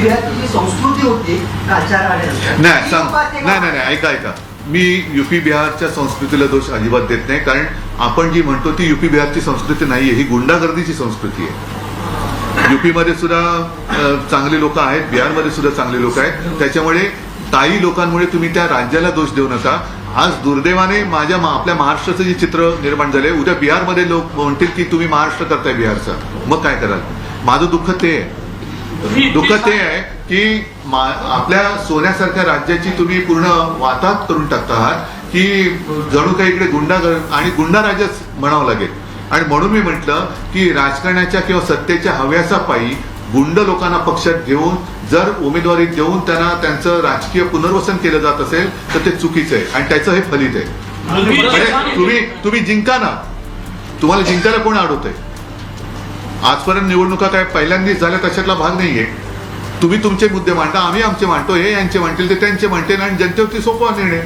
बिहारची संस्कृती होती नाही सांग. नाही नाही नाही ऐका ऐका. मी युपी बिहारच्या संस्कृतीला दोष अजिबात देत नाही कारण आपण जी म्हणतो ती युपी बिहारची संस्कृती नाहीये ही गुंडागर्दीची संस्कृती आहे. युपीमध्ये सुद्धा चांगले लोक आहेत बिहारमध्ये सुद्धा चांगले लोक आहेत. त्याच्यामुळे काही लोकांमुळे तुम्ही त्या राज्याला दोष देऊ नका. आज दुर्दैवाने माझ्या मा- आपल्या महाराष्ट्राचं जे चित्र निर्माण झालंय उद्या बिहारमध्ये लोक म्हणतील की तुम्ही महाराष्ट्र करताय बिहारचा. मग काय कराल? माझं दुःख ते आहे. दुःख ते आहे की आपल्या सोन्यासारख्या राज्याची तुम्ही पूर्ण वाताहत करून टाकता आहात की जणू काही इकडे गुंडा आणि गुंडा राज्यच म्हणावं लागेल. आणि म्हणून मी म्हटलं की राजकारणाच्या किंवा सत्तेच्या हव्यासा पायी गुंड लोकांना पक्षात घेऊन जर उमेदवारी देऊन त्यांना त्यांचं राजकीय पुनर्वसन केलं जात असेल तर ते चुकीचं आहे आणि त्याचं हे फलित आहे. म्हणजे तुम्ही तुम्ही जिंका ना. तुम्हाला जिंकायला कोण अडवतंय? आजपर्यंत निवडणुका काय पहिल्यांदाच झाल्या तशातला भाग नाहीये. तुम्ही तुमचे मुद्दे मांडा आम्ही आमचे मांडतो हे यांचे मांडतील ते त्यांचे मांडतील आणि जनतेवरती सोपवा निर्णय.